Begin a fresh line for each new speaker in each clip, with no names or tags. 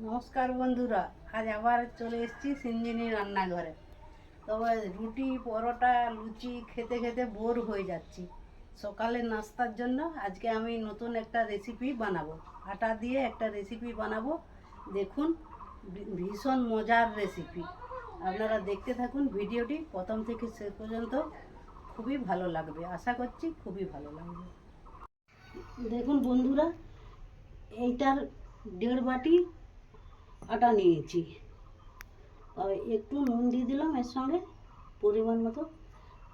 নমস্কার বন্ধুরা, আজ আবার চলে এসেছি সিঞ্জিনি রান্নাঘরে। তবে রুটি, পরোটা, লুচি খেতে খেতে বোর হয়ে যাচ্ছি। সকালের নাস্তার জন্য আজকে আমি নতুন একটা রেসিপি বানাবো। আটা দিয়ে একটা রেসিপি বানাবো। দেখুন ভীষণ মজার রেসিপি আপনারা দেখতে থাকুন ভিডিওটি, প্রথম থেকে শেষ পর্যন্ত খুবই ভালো লাগবে। আশা করছি খুবই ভালো লাগবে। দেখুন বন্ধুরা, এইটার দেড় বাটি আটা নিয়েছি। আর একটু নুন দিয়ে দিলাম এর সঙ্গে পরিমাণ মতো।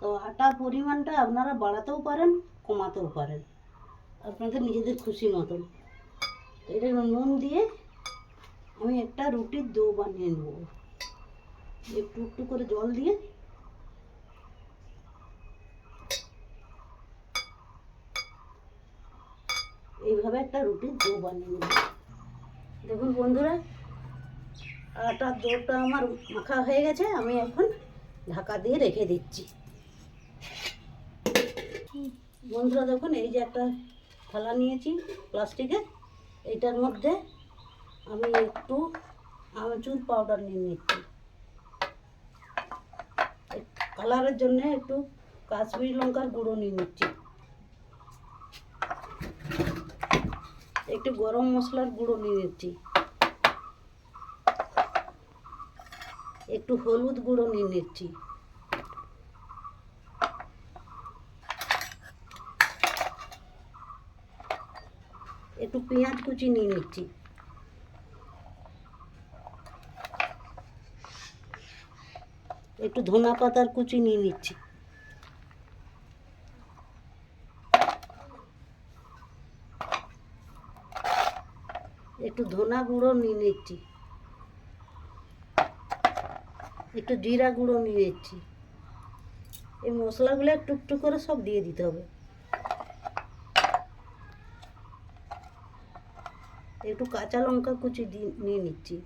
তো আটার পরিমাণটা আপনারা বাড়াতেও পারেন, কমাতেও পারেন। আপনাদের নিজেদের খুশি মতন। তো এটা নুন দিয়ে আমি একটা রুটির দো বানিয়ে নেব। একটু একটু করে জল দিয়ে। এইভাবে একটা রুটির দো বানিয়ে নেব। দেখুন বন্ধুরা আটার দোটা আমার মাখা হয়ে গেছে, আমি এখন ঢাকা দিয়ে রেখে দিচ্ছি। বন্ধুরা দেখুন, এই যে একটা থালা নিয়েছি প্লাস্টিকের এইটার মধ্যে আমি একটু আমচুর পাউডার নিয়ে নিচ্ছি। কালারের জন্য একটু কাশ্মীরি লঙ্কার গুঁড়ো নিয়ে নিচ্ছি। একটু গরম মশলার গুঁড়ো নিয়ে নিচ্ছি। একটু হলুদ গুঁড়ো নিয়ে নিচ্ছি। একটু পেঁয়াজ কুচি নিয়ে নিচ্ছি। একটু ধনা পাতার কুচি নিয়ে নিচ্ছি। একটু ধনা গুঁড়ো নিয়ে নিচ্ছি। একটু জিরা গুঁড়ো নিয়ে নিচ্ছি। এই মশলাগুলো টুকটু করে সব দিয়ে দিতে হবে। একটু কাঁচা লঙ্কা কুচি দিয়ে নিয়ে নিচ্ছি।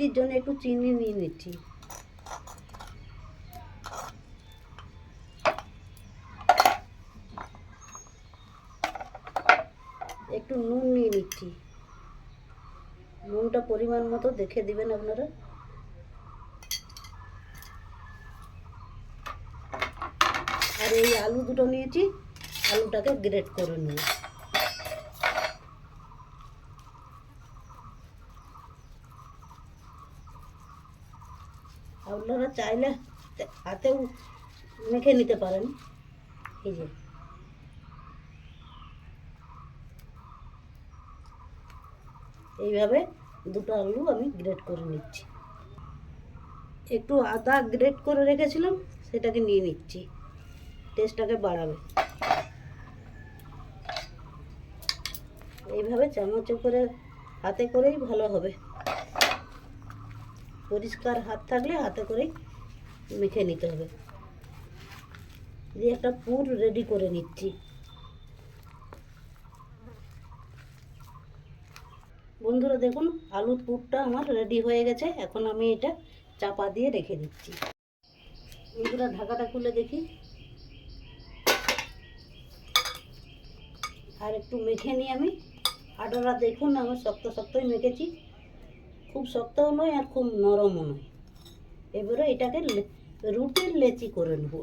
মিষ্টির জন্য একটু চিনি নিয়ে নিচ্ছি। একটু নুন নিয়ে নিচ্ছি। নুনটা পরিমাণ মতো দেখে দিবেন আপনারা। আর এই আলু দুটো নিয়েছি, আলুটাকে গ্রেট করে নেব আপনারা চাইলে হাতেও মেখে নিতে পারেন। এই যে। এইভাবে দুটো আলু আমি গ্রেট করে নিচ্ছি। একটু আদা গ্রেট করে রেখেছিলাম, সেটাকে নিয়ে নিচ্ছি। টেস্টটাকে বাড়াবে। এইভাবে চামচে করে হাতে করেই ভালো হবে। পরিষ্কার হাত থাকলে হাতে করেই মেখে নিতে হবে। দিয়ে একটা পুর রেডি করে নিচ্ছি। বন্ধুরা দেখুন, আলুর পুরটা আমার রেডি হয়ে গেছে। এখন আমি এটা চাপা দিয়ে রেখে দিচ্ছি। বন্ধুরা, ঢাকাটা খুলে দেখি। আর একটু মেখে নিই আমি। আটাটা দেখুন, আমি শক্ত শক্তই মেখেছি। খুব শক্তও নয় আর খুব নরমও নয়। এবারে এটাকে রুটির লেচি করে নেব।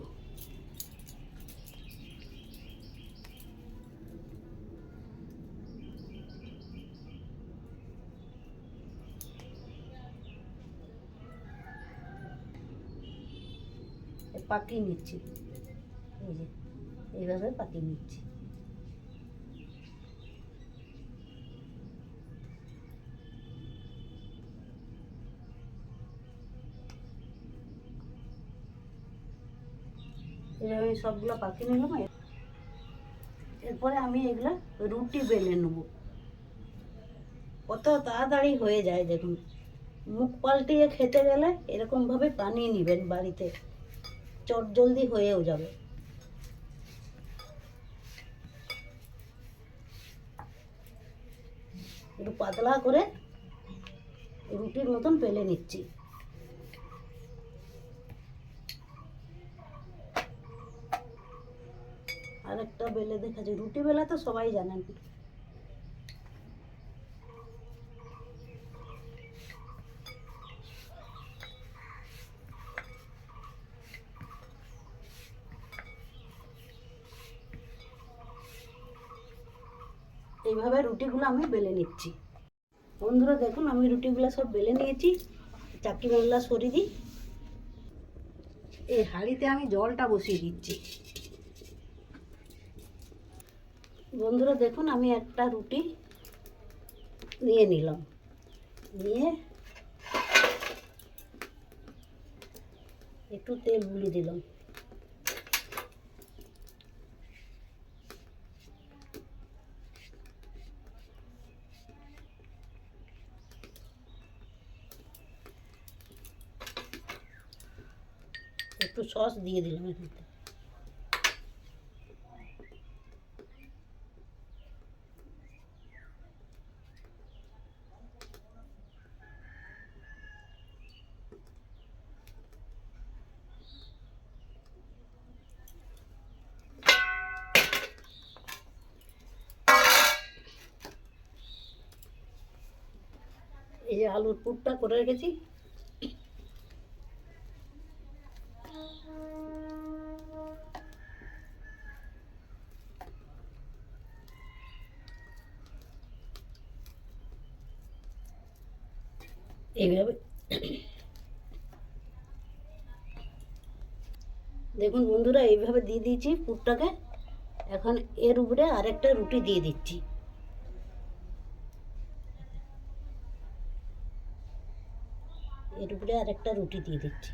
পাকিয়ে নিচ্ছি। এই যে, এইভাবে পাকিয়ে নিচ্ছি। আমি সবগুলো পাকিয়ে নিলাম এরপরে আমি এগুলো রুটি বেলে নেব। কত তাড়াতাড়ি হয়ে যায় দেখুন। মুখ পাল্টিয়ে খেতে গেলে এরকমভাবে বানিয়ে নেবেন বাড়িতে। চট জলদি হয়েও যাবে। একটু পাতলা করে রুটির মতন পেলে নিচ্ছি। আরেকটা বেলে দেখা দেখাচ্ছি রুটি বেলা তো সবাই জানেন। এইভাবে রুটিগুলো আমি বেলে নিচ্ছি। বন্ধুরা, দেখুন, আমি রুটিগুলো সব বেলে নিয়েছি। চাকি মোল্লা সরিয়ে দিই। এই হাঁড়িতে আমি জলটা বসিয়ে দিচ্ছি। বন্ধুরা দেখুন, আমি একটা রুটি নিয়ে নিলাম। নিয়ে একটু তেল বুলিয়ে দিলাম। একটু সস দিয়ে দিলাম এখানে এই যে আলুর পুরটা করে রেখেছি। এইভাবে। দেখুন বন্ধুরা, এইভাবে দিয়ে দিয়েছি পুরটাকে। এখন এর উপরে আরেকটা রুটি দিয়ে দিচ্ছি। এর উপরে আরেকটা রুটি দিয়ে দিচ্ছি।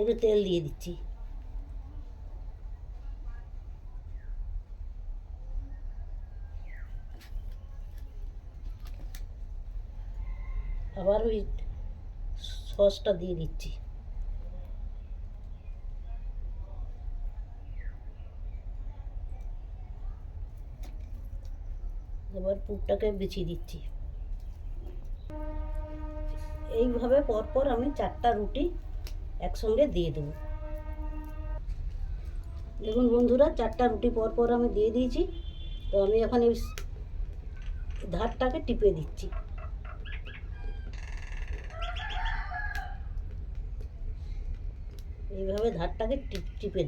একটু তেল দিয়ে দিচ্ছি। আবার ওই সসটা দিয়ে দিচ্ছি। এবার পুরটাকে বিছিয়ে দিচ্ছি। এইভাবে পরপর আমি চারটা রুটি একসঙ্গে দিয়ে দেবো। দেখুন বন্ধুরা, চারটা রুটি পরপর আমি দিয়ে দিয়েছি। তো আমি এখন এই ধারটাকে টিপে দিচ্ছি। এইভাবে ধারটাকে টিপ, টিপে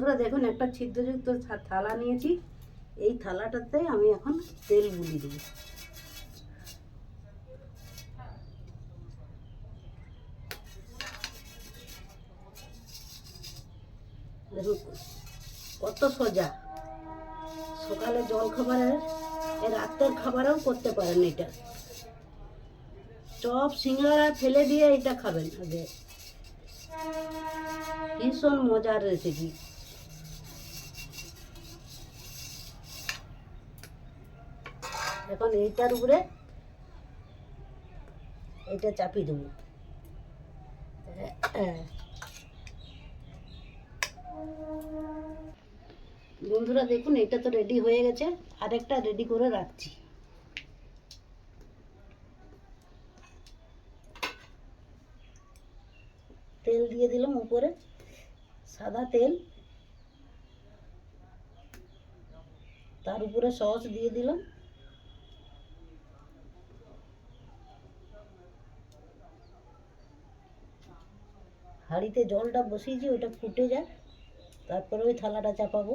বন্ধুরা দেখুন, একটা ছিদ্রযুক্ত থালা নিয়েছি। এই থালাটাতে আমি এখন তেল বুলিয়ে দিই দেখুন, কত সোজা। সকালে জল খাবারের রাতের খাবারও করতে পারেন এটা। চপ, সিঙ্গারা ফেলে দিয়ে এটা খাবেন। আগে। ভীষণ মজার রেসিপি এখন এইটার উপরে এটা চাপিয়ে দেবো। বন্ধুরা দেখুন, এটা তো রেডি হয়ে গেছে। আরেকটা রেডি করে রাখছি। তেল দিয়ে দিলাম উপরে। সাদা তেল। তার উপরে সস দিয়ে দিলাম। হাঁড়িতে জলটা বসিয়েছি ওটা ফুটে যায় তারপরে ওই থালাটা চাপাবো।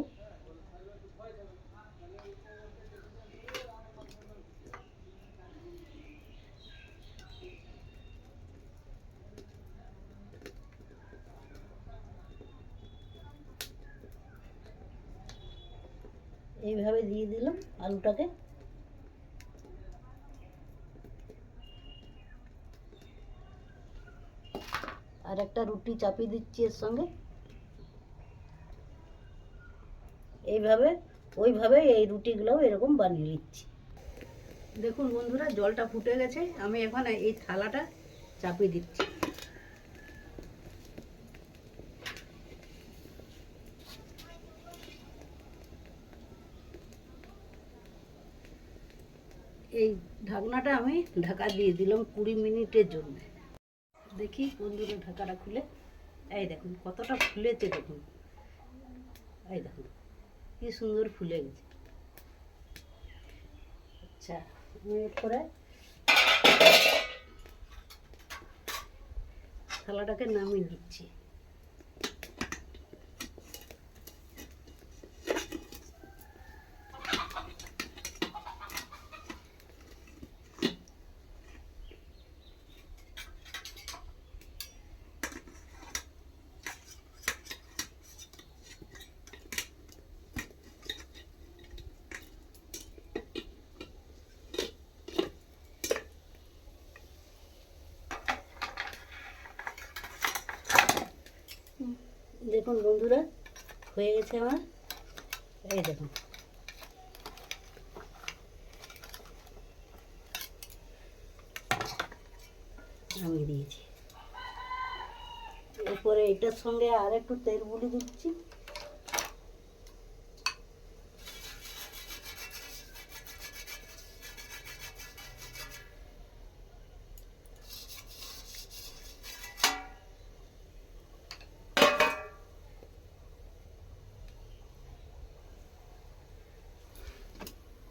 এইভাবে দিয়ে দিলাম আলুটাকে। আর একটা রুটি চাপিয়ে দিচ্ছি এর সঙ্গে। এইভাবে, ওইভাবে এই রুটিগুলোও এরকম বানিয়ে নিচ্ছি। দেখুন বন্ধুরা, জলটা ফুটে গেছে, আমি এখন এই থালাটা চাপিয়ে দিচ্ছি। এই ঢাকনাটা আমি ঢাকা দিয়ে দিলাম কুড়ি মিনিটের জন্যে। দেখি বন্ধুরা ঢাকাটা খুলে। এই দেখুন, কতটা ফুলেছে দেখুন। এই দেখুন, কি সুন্দর ফুলে গেছে। আচ্ছা মিনিট করে থালাটাকে নামিয়ে দিচ্ছি দেখুন বন্ধুরা, হয়ে গেছে আমার। এই দেখুন। আমি দিয়েছি। এরপরে এটার সঙ্গে আর একটু তেল বুলি দিচ্ছি।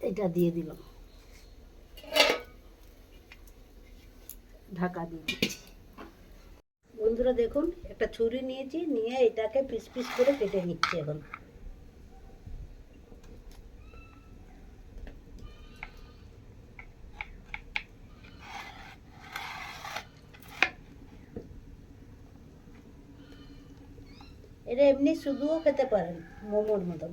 এটা দিয়ে দিলাম। ঢাকা দিয়ে দিচ্ছি। বন্ধুরা দেখুন, একটা ছুরি নিয়েছি, নিয়ে এটাকে পিস পিস করে কেটে নিচ্ছি এখন। এটা এমনি শুধুও খেতে পারেন, মোমোর মতন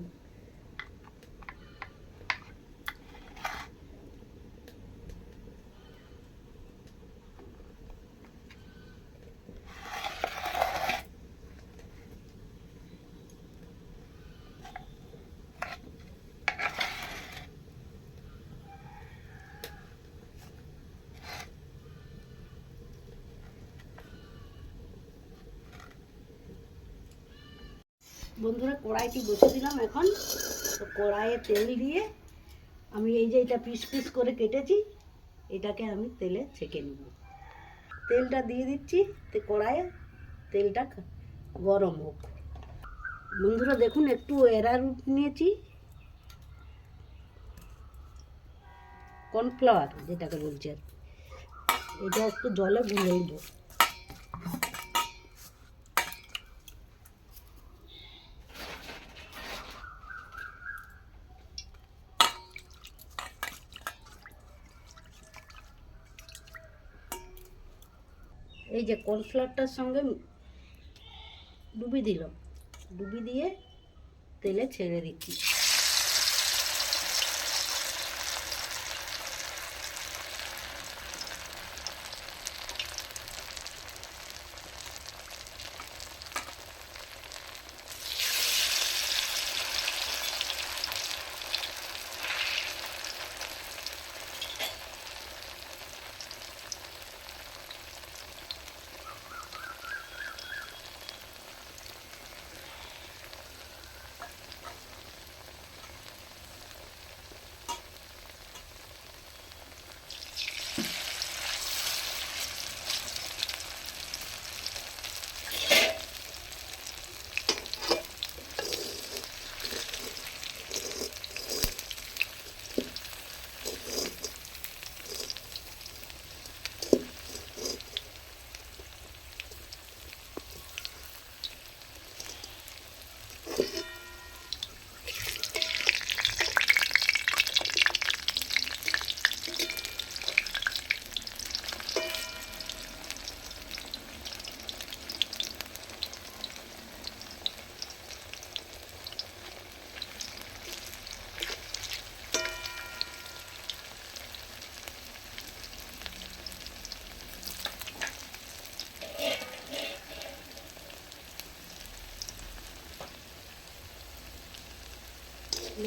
বন্ধুরা কড়াইটি বসে দিলাম এখন। তো কড়াইয়ে তেল দিয়ে আমি এই যে এটা পিস পিস করে কেটেছি, এটাকে আমি তেলে ছেঁকে নেব। তেলটা দিয়ে দিচ্ছি, তো কড়াইয়ে তেলটা গরম হোক। বন্ধুরা দেখুন, একটু এরারুট নিয়েছি। কর্নফ্লাওয়ার, যেটাকে বলছি আর। এটা একটু জলে গুলে দেবো এই যে কর্নফ্লাওয়ারটার সঙ্গে ডুবি দিল ডুবি দিয়ে তেলে ছেড়ে দিচ্ছি।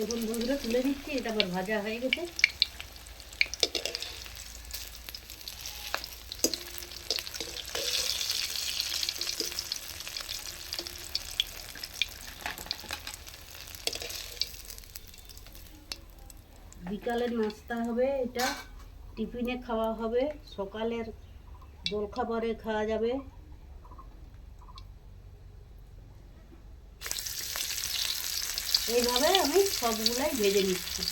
দেখুন বন্ধুরা তুলে দিচ্ছি এটা আবার ভাজা হয়ে গেছে। বিকালের নাস্তা হবে এটা, টিফিনে খাওয়া হবে, সকালের জলখাবারে খাওয়া যাবে। এইভাবে আমি সবগুলাই ভেজে নিচ্ছি।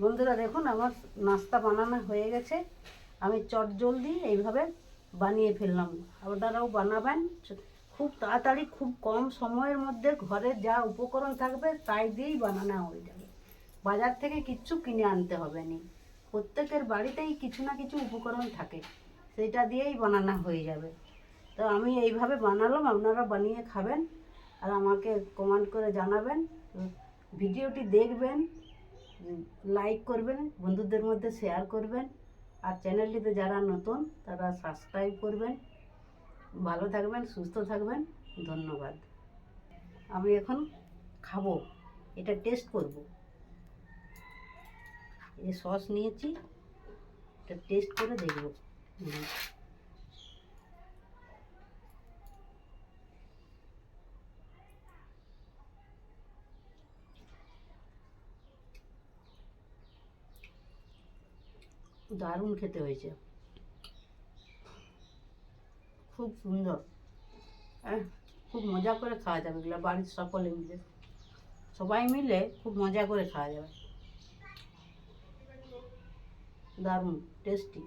বন্ধুরা দেখুন, আমার নাস্তা বানানো হয়ে গেছে। আমি চট জলদি এইভাবে বানিয়ে ফেললাম। আপনারাও বানাবেন। খুব তাড়াতাড়ি, খুব কম সময়ের মধ্যে ঘরে যা উপকরণ থাকবে তাই দিয়েই বানানো হয়ে যাবে। বাজার থেকে কিচ্ছু কিনে আনতে হবে না। প্রত্যেকের বাড়িতেই কিছু না কিছু উপকরণ থাকে। সেটা দিয়েই বানানো হয়ে যাবে। তো আমি এইভাবে বানালাম, আপনারা বানিয়ে খাবেন। আর আমাকে কমেন্ট করে জানাবেন ভিডিওটি দেখবেন লাইক করবেন, বন্ধুদের মধ্যে শেয়ার করবেন, আর চ্যানেলটিতে যারা নতুন, তারা সাবস্ক্রাইব করবেন। ভালো থাকবেন, সুস্থ থাকবেন, ধন্যবাদ। আমি এখন খাব, এটা টেস্ট করব। এই সস নিয়েছি, এটা টেস্ট করে দেখব। দারুণ খেতে হয়েছে। খুব সুন্দর। হ্যাঁ। খুব মজা করে খাওয়া যাবে এগুলো বাড়ির সকলে মিলে। সবাই মিলে খুব মজা করে খাওয়া যাবে। দারুণ টেস্টি